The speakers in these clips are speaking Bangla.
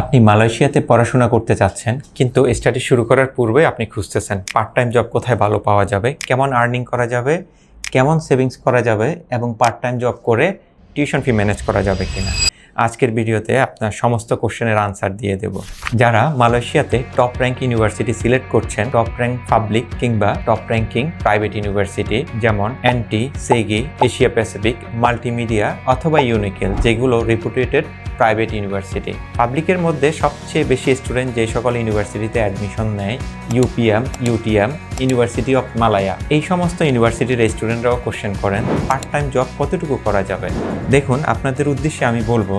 আপনি মালয়েশিয়াতে পড়াশোনা করতে চাচ্ছেন, কিন্তু স্টাডি শুরু করার পূর্বে আপনি খুঁজতেছেন পার্ট টাইম জব কোথায় ভালো পাওয়া যাবে, কেমন আর্নিং করা যাবে, কেমন সেভিংস করা যাবে এবং পার্ট টাইম জব করে টিউশন ফি ম্যানেজ করা যাবে কিনা। আজকের ভিডিওতে আপনার সমস্ত কোশ্চেনের আনসার দিয়ে দেব। যারা মালয়েশিয়াতে টপ র্যাঙ্ক ইউনিভার্সিটি সিলেক্ট করছেন টপ র্যাঙ্ক পাবলিক কিংবা টপ র্যাঙ্কিং প্রাইভেট ইউনিভার্সিটি যেমন INTI SEGi Asia Pacific Multimedia অথবা ইউনিকেল যেগুলো রেপুটেটেড প্রাইভেট ইউনিভার্সিটি পাবলিকের মধ্যে সবচেয়ে বেশি স্টুডেন্ট যে সকল ইউনিভার্সিটিতে অ্যাডমিশন নেয় UPM UTM University of Malaya এই সমস্ত ইউনিভার্সিটির স্টুডেন্টরাও কোশ্চেন করেন পার্ট টাইম জব কতটুকু করা যাবে? দেখুন, আপনাদের উদ্দেশ্যে আমি বলব,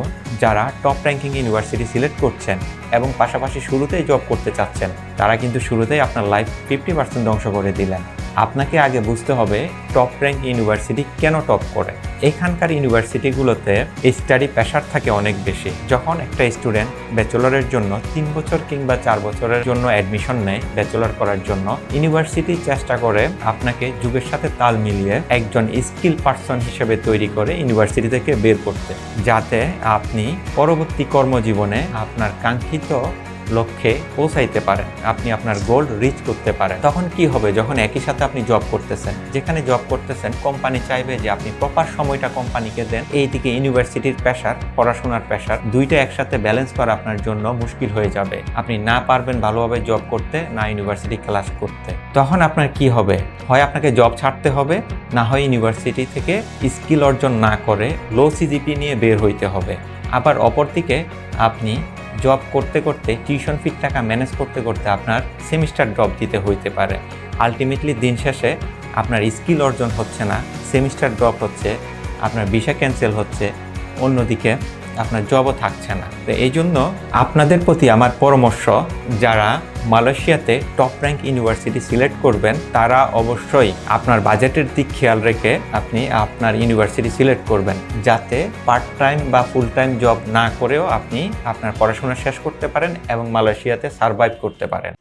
যারা টপ র্যাঙ্কিং ইউনিভার্সিটি সিলেক্ট করছেন এবং পাশাপাশি শুরুতেই জব করতে চাচ্ছেন, তারা কিন্তু শুরুতেই আপনার লাইফ ফিফটি পার্সেন্ট ধ্বংস করে দিলেন। আপনাকে আগে বুঝতে হবে টপ র্যাঙ্ক ইউনিভার্সিটি কেন টপ করে। এখানকার ইউনিভার্সিটিগুলোতে স্টাডি প্রেশার থাকে অনেক বেশি। যখন একটা স্টুডেন্ট ব্যাচেলরের জন্য তিন বছর কিংবা চার বছরের জন্য অ্যাডমিশন নেয় ব্যাচেলর করার জন্য ইউনিভার্সিটি চেষ্টা করে আপনাকে যুগের সাথে তাল মিলিয়ে একজন স্কিল পার্সন হিসেবে তৈরি করে ইউনিভার্সিটি থেকে বের করতে। যাতে আপনি পরবর্তী কর্মজীবনে আপনার কাঙ্ক্ষিত লক্ষ্যে পৌঁছাইতে পারেন, আপনি আপনার গোল রিচ করতে পারেন। তখন কি হবে? যখন একই সাথে আপনি জব করতেছেন, যেখানে জব করতেছেন কোম্পানি চাইবে যে আপনি প্রপার সময়টা কোম্পানিকে দেন। এইদিকে ইউনিভার্সিটির প্রেশার পড়াশোনার প্রেশার দুইটা একসাথে ব্যালেন্স করা আপনার জন্য মুশকিল হয়ে যাবে। আপনি না পারবেন ভালোভাবে জব করতে, না ইউনিভার্সিটি ক্লাস করতে। তখন আপনার কি হবে? হয় আপনাকে জব ছাড়তে হবে, না হয় ইউনিভার্সিটি থেকে স্কিল অর্জন না করে লো সিজিপি নিয়ে বের হইতে হবে। আবার অপরদিকে আপনি জব করতে করতে টিউশন ফির টাকা ম্যানেজ করতে করতে আপনার সেমিস্টার ড্রপ দিতে হইতে পারে। আলটিমেটলি দিন শেষে আপনার স্কিল অর্জন হচ্ছে না সেমিস্টার ড্রপ হচ্ছে, আপনার ভিসা ক্যান্সেল হচ্ছে, অন্যদিকে আপনার জবও থাকছে না। তো এই জন্য আপনাদের প্রতি আমার পরামর্শ, যারা মালয়েশিয়াতে টপ র্যাঙ্ক ইউনিভার্সিটি সিলেক্ট করবেন, তারা অবশ্যই আপনার বাজেটের দিক খেয়াল রেখে আপনি আপনার ইউনিভার্সিটি সিলেক্ট করবেন। যাতে পার্ট টাইম বা ফুল টাইম জব না করেও আপনি আপনার পড়াশোনা শেষ করতে পারেন এবং মালয়েশিয়াতে সার্ভাইভ করতে পারেন।